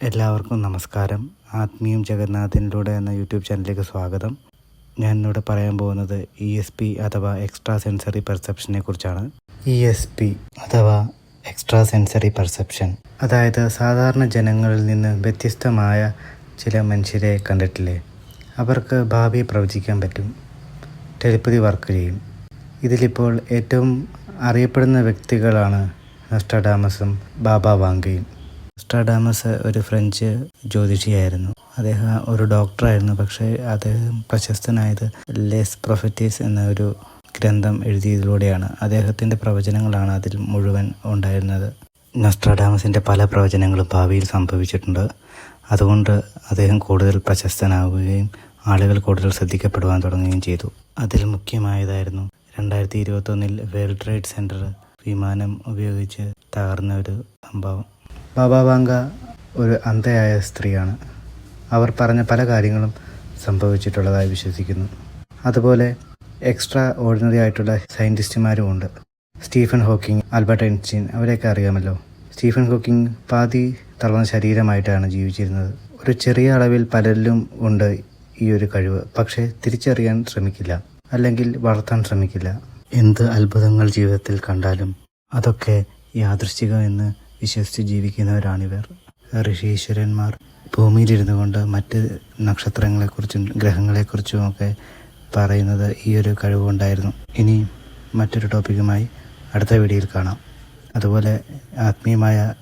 എല്ലാവർക്കും നമസ്കാരം. ആത്മീയം ജഗന്നാഥനിലൂടെ എന്ന യൂട്യൂബ് ചാനലിലേക്ക് സ്വാഗതം. ഞാൻ ഇന്നിവിടെ പറയാൻ പോകുന്നത് ഇ എസ് പി അഥവാ എക്സ്ട്രാ സെൻസറി പെർസെപ്ഷനെ കുറിച്ചാണ്. ഇ എസ് പി അഥവാ എക്സ്ട്രാ സെൻസറി പെർസെപ്ഷൻ അതായത് സാധാരണ ജനങ്ങളിൽ നിന്ന് വ്യത്യസ്തമായ ചില മനുഷ്യരെ കണ്ടിട്ടില്ലേ? അവർക്ക് ഭാവി പ്രവചിക്കാൻ പറ്റും. ടെലിപ്പതി വർക്ക് ചെയ്യും. ഇതിലിപ്പോൾ ഏറ്റവും അറിയപ്പെടുന്ന വ്യക്തികളാണ് നസ്ട്രഡാമസും ബാബ വാങ്കയും. നസ്റ്റാഡാമസ് ഒരു ഫ്രഞ്ച് ജ്യോതിഷിയായിരുന്നു. അദ്ദേഹം ഒരു ഡോക്ടറായിരുന്നു പക്ഷേ അദ്ദേഹം പ്രശസ്തനായത് ലെസ് പ്രൊഫറ്റീസ് എന്ന ഒരു ഗ്രന്ഥം എഴുതിയതിലൂടെയാണ്. അദ്ദേഹത്തിന്റെ പ്രവചനങ്ങളാണ് അതിൽ മുഴുവൻ ഉണ്ടായിരുന്നത്. നസ്ട്രാഡാമസിന്റെ പല പ്രവചനങ്ങളും ഭാവിയിൽ സംഭവിച്ചിട്ടുണ്ട്. അതുകൊണ്ട് അദ്ദേഹം കൂടുതൽ പ്രശസ്തനാവുകയും ആളുകൾ കൂടുതൽ ശ്രദ്ധിക്കപ്പെടുവാൻ തുടങ്ങുകയും ചെയ്തു. അതിൽ മുഖ്യമായതായിരുന്നു രണ്ടായിരത്തി ഇരുപത്തൊന്നിൽ വേൾഡ് ട്രേഡ് സെന്റർ വിമാനം ഉപയോഗിച്ച് തകർന്ന ഒരു സംഭവം. ബാബ ഒരു അന്ധയായ സ്ത്രീയാണ്. അവർ പറഞ്ഞ പല കാര്യങ്ങളും സംഭവിച്ചിട്ടുള്ളതായി വിശ്വസിക്കുന്നു. അതുപോലെ എക്സ്ട്രാ ഓർഡിനറി ആയിട്ടുള്ള സയന്റിസ്റ്റുമാരും ഉണ്ട്. സ്റ്റീഫൻ ഹോക്കിംഗ് ആൽബർട്ട് ഐൻസ്റ്റീൻ അവരെയൊക്കെ അറിയാമല്ലോ. സ്റ്റീഫൻ ഹോക്കിംഗ് പാതി തളർന്ന ശരീരമായിട്ടാണ് ജീവിച്ചിരുന്നത്. ഒരു ചെറിയ അളവിൽ പലരിലും ഉണ്ട് ഈ ഒരു കഴിവ്. പക്ഷേ തിരിച്ചറിയാൻ ശ്രമിക്കില്ല. അല്ലെങ്കിൽ വളർത്താൻ ശ്രമിക്കില്ല. എന്ത് അത്ഭുതങ്ങൾ ജീവിതത്തിൽ കണ്ടാലും അതൊക്കെ യാദൃശ്ചികമെന്ന് വിശ്വസിച്ച് ജീവിക്കുന്നവരാണിവർ. ഋഷീശ്വരന്മാർ ഭൂമിയിലിരുന്നു കൊണ്ട് മറ്റ് നക്ഷത്രങ്ങളെക്കുറിച്ചും ഗ്രഹങ്ങളെക്കുറിച്ചും ഒക്കെ പറയുന്നത് ഈ ഒരു കഴിവുണ്ടായിരുന്നു ഇനി മറ്റൊരു ടോപ്പിക്കുമായി അടുത്ത വീഡിയോയിൽ കാണാം. അതുപോലെ ആത്മീയമായ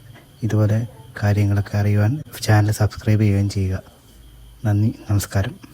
ഇതുപോലെ കാര്യങ്ങളൊക്കെ അറിയുവാൻ ചാനൽ സബ്സ്ക്രൈബ് ചെയ്യുകയും ചെയ്യുക. നന്ദി നമസ്കാരം.